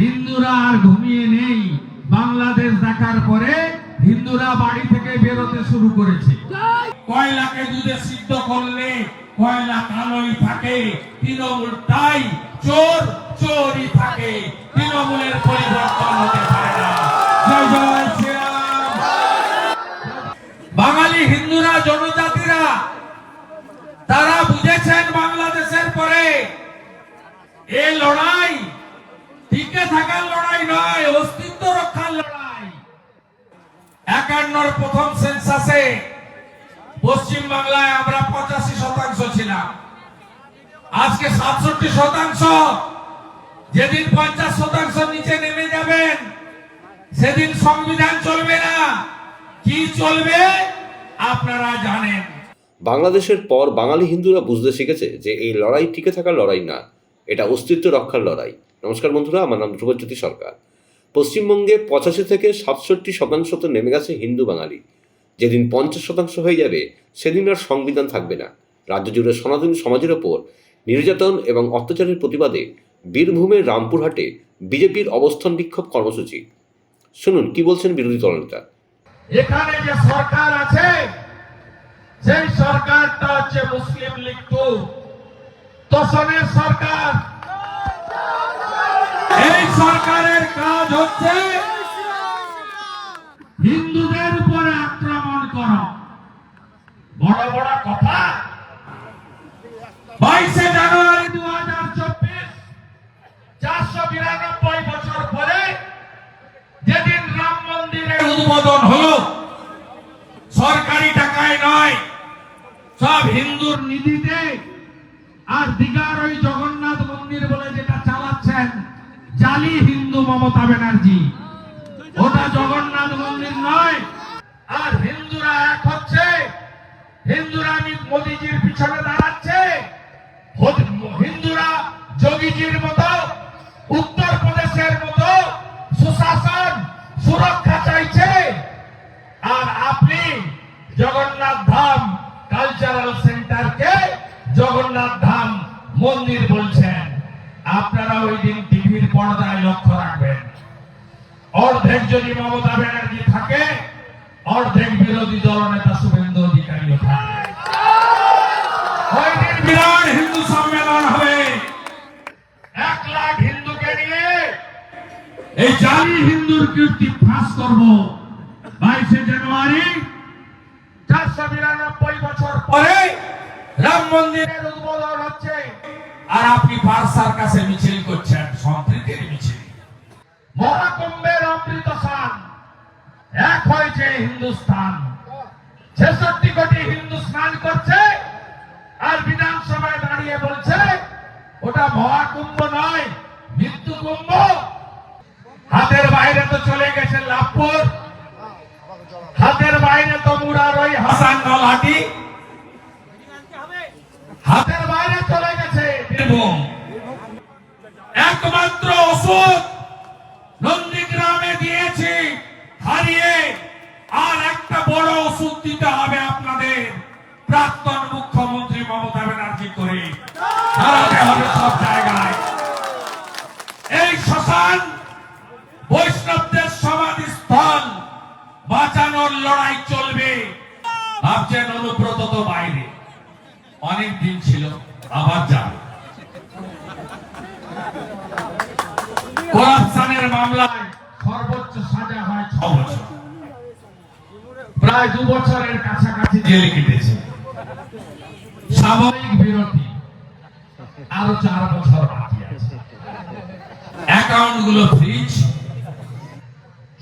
হিন্দুরা আর ঘুমিয়ে নেই। বাংলাদেশ দেখার পরে হিন্দুরা বাড়ি থেকে বেরোতে শুরু করেছে। কয়লাকে দুধে সিদ্ধ করলে কয়লা কালোই থাকে। তৃণমূল তাই চোর, চোরই থাকে। তৃণমূলের পরিবর্তন হতে পারে বাঙালি হিন্দুরা, জনজাতিরা, তারা বুঝেছেন বাংলাদেশের পরে এই লড়াই টিকে থাকার লড়াই নয়, অস্তিত্ব রক্ষার লড়াই। একান্নর প্রথম সেন্সাসে পশ্চিম বাংলায় আমরা পঁচাশি শতাংশ ছিলাম। আজকে সাতষট্টি শতাংশ। যেদিন পঞ্চাশ শতাংশ নিচে নেমে যাবেন, সেদিন সংবিধান চলবে না। কি চলবে, আপনারা জানেন। বাংলাদেশের পর বাঙালি হিন্দুরা বুঝতে শিখেছে যে এই লড়াই টিকে থাকার লড়াই না, এটা অস্তিত্ব রক্ষার লড়াই। নমস্কার বন্ধুরা, আমার নাম ধ্রুবজ্যোতি সরকার। পশ্চিমবঙ্গে পঁচাশি থেকে সাতষট্টি শতাংশ তো নেমে গেছে হিন্দু বাঙালি। যেদিন পঞ্চাশ শতাংশ হয়ে যাবে, সেদিন আর সংবিধান থাকবে না। রাজ্য জুড়ে সনাতন সমাজের ওপর নির্যাতন এবং অত্যাচারের প্রতিবাদে বীরভূমের রামপুরহাটে বিজেপির অবস্থান বিক্ষোভ কর্মসূচি। শুনুন, কি বলছেন বিরোধী দলনেতা এখানে যে সরকার আছে, সেই সরকারটা হচ্ছে মুসলিম লীগ টু। তোষণের সরকার এই সরকারের কাজ হচ্ছে হিন্দুদের উপরে আক্রমণ করো। বড় বড় কথা। বাইশে জানুয়ারি দু হাজার চব্বিশ, চারশো বিরানব্বই বছর পরে যেদিন রাম মন্দিরের উদ্বোধন হলো, সরকারি টাকায় নয়, সব হিন্দুর নিধিতে আর দিঘার ওই জগন্নাথ মন্দির বলে যেটা চালাচ্ছেন জালি হিন্দু মমতা ব্যানার্জি। ওটা জগন্নাথ মন্দির নয়, আর হিন্দুরা এক হচ্ছে। হিন্দুরা মোদিজির পিছনে দাঁড়াচ্ছে। হিন্দুরা যোগীজির মতো উত্তর প্রদেশের মতো সুশাসন সুরক্ষা চাইছে। আর আপনি জগন্নাথ ধাম কালচারাল সেন্টারকে জগন্নাথ ধাম মন্দির বলছেন। আপনারা ওই দিন টিভির পর্দায় লক্ষ্য রাখবেন। অর্ধেক যদি মমতা ব্যানার্জি থাকে, অর্ধেক বিরোধী দলনেতা শুভেন্দু অধিকারীও বিরাট হিন্দু সম্মেলন হবে। এক লাখ হিন্দুকে নিয়ে এই জালি হিন্দুর কীর্তি ফাঁস করব। বাইশে জানুয়ারি, চারশো বিরানব্বই বছর পরে রাম মন্দির পরের উদ্বোধন হচ্ছে। আর আপনি পার্সার কাছে মিছিল করছেন, সম্প্রীতির মিছিল। মহাকুম্ভের অমৃত স্নান। এক হয়েছে হিন্দুস্তান ছেষট্টি কোটি হিন্দু স্নান করছে, আর বিধানসভায় দাঁড়িয়ে বলছে, ওটা মহাকুম্ভ নয়, মৃত্যু কুম্ভ। হাতের বাইরে তো চলে গেছে লাভপুর। হাতের বাইরে তো মুড়ার ওই হাসান নলহাটি। হাতের গেছে একমাত্র ওষুধ নন্দীগ্রামে দিয়েছি, হারিয়ে আর একটা বড় ওষুধ দিতে হবে আপনাদের। প্রাক্তন মুখ্যমন্ত্রী মমতা ব্যানার্জি করে। হবে সব জায়গায়। এই শ্মশান বৈষ্ণবদের সমাধি স্থল বাঁচানোর লড়াই চলবে, ভাবছেন অনুব্রত তো বাইরে। অনেক দিন ছিল, আবার যাবে। করাপশনের মামলায় সর্বোচ্চ সাজা হয় ছ বছর। প্রায় দু বছরের কাছাকাছি কেটেছে। সাময়িক বিরতি। আরও চার বছর বাকি আছে। অ্যাকাউন্টগুলো ফ্রিজ।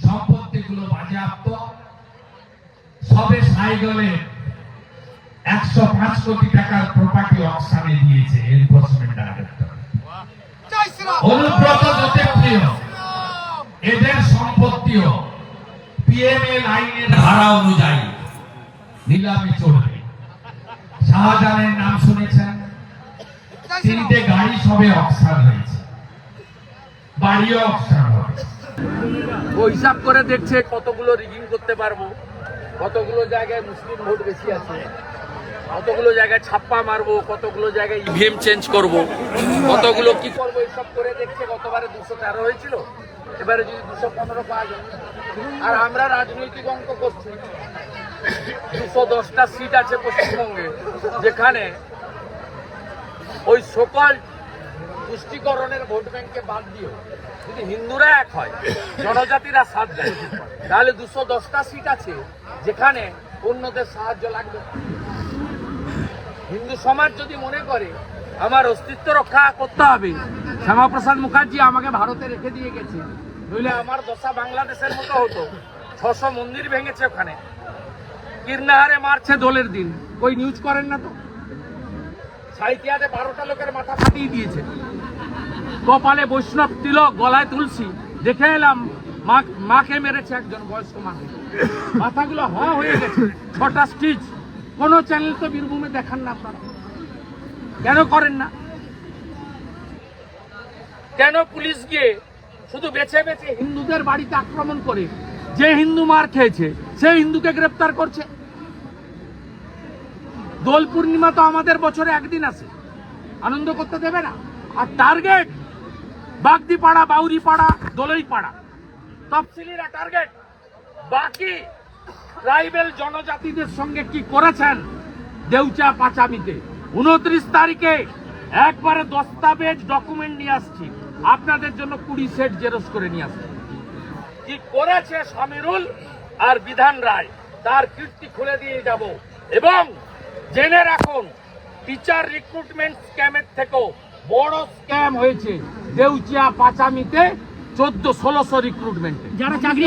সম্পত্তিগুলো বাজেয়াপ্ত। সবে সাইগলে একশো পাঁচ কোটি টাকার প্রপার্টি অকশানে দিয়েছে এনফোর্সমেন্ট ডাইরেক্টর অনুব্রত প্রিয়, এদের সম্পত্তিও পিএমএল আইনের ধারা অনুযায়ী নিলামে চলবে। শাহজাহানের নাম শুনেছেন? তিনটে গাড়ি সবে অকশান হয়েছে। বাড়িও অকশান হবে ও হিসাব করে দেখছে কতগুলো রিগিং করতে পারব। কতগুলো জায়গায় মুসলিম ভোট বেশি আছে। কতগুলো জায়গায় ছাপ্পা মারবো, কতগুলো জায়গায় ইভিএম চেঞ্জ করব, কতগুলো কি করব এইসব করে দেখছে, গতবারে দুশো তেরো হয়েছিল, এবারে যদি দুশো পনেরো পাওয়া যায়। আর আমরা রাজনৈতিক অঙ্ক করছি। দুশো দশটা সিট আছে পশ্চিমবঙ্গে, যেখানে ওই সকল পুষ্টিকরণের ভোট ব্যাংকে বাদ দিও। যদি হিন্দুরা এক হয়, জনজাতিরা সাথ দেয়, তাহলে দুশো দশটা সিট আছে, যেখানে অন্যদের সাহায্য লাগবে। হিন্দু সমাজ যদি মনে করে, আমার অস্তিত্ব রক্ষা করতে হবে। শ্যামাপ্রসাদ মুখার্জি আমাকে ভারতে রেখে দিয়ে গেছে। নইলে আমার দশা বাংলাদেশের মতো হতো। ছশো মন্দির ভেঙেছে ওখানে। কীর্ণাহারে মারছে দোলের দিন। ওই নিউজ করেন না তো? সাহিত্যাতে বারোটা লোকের মাথা ফাটিয়ে দিয়েছে। কপালে বৈষ্ণব তিলক গলায় তুলসী। দেখে এলাম মাকে মেরেছে একজন বয়স্ক মাকে মাথাগুলো হ হয়ে গেছে। ছটা স্টিচ কোন চ্যানেল তো বীরভূমে দেখান না আপনারা। কেন করেন না? কেন পুলিশ গিয়ে শুধু বেছে বেছে হিন্দুদের বাড়িতে আক্রমণ করে? যে হিন্দু মার খেয়েছে, সে হিন্দুকে গ্রেপ্তার করছে। দোল পূর্ণিমা তো আমাদের বছরে একদিন আছে। আনন্দ করতে দেবে না। আর টার্গেট বাগদিপাড়া, বাউরিপাড়া, দোলইপাড়া। তফসিলিরা টার্গেট বাকি ট্রাইবেল জনজাতিদের সঙ্গে কি করেছেন? দেউচা পাচামিতে। উনত্রিশ তারিখে একবারে দস্তাবেজ ডকুমেন্ট নিয়ে আসছি। আপনাদের জন্য কুড়ি সেট জেরক্স করে নিয়ে আসছি। কি করেছে সমীরুল আর বিধান রায়? তার কীর্তি খুলে দিয়ে যাব। এবং জেনে রাখুন টিচার রিক্রুটমেন্ট স্ক্যামের থেকেও বড় স্ক্যাম হয়েছে দেউচিয়া পাচামিতে চোদ্দ ষোলোশো রিক্রুটমেন্টে যারা চাকরি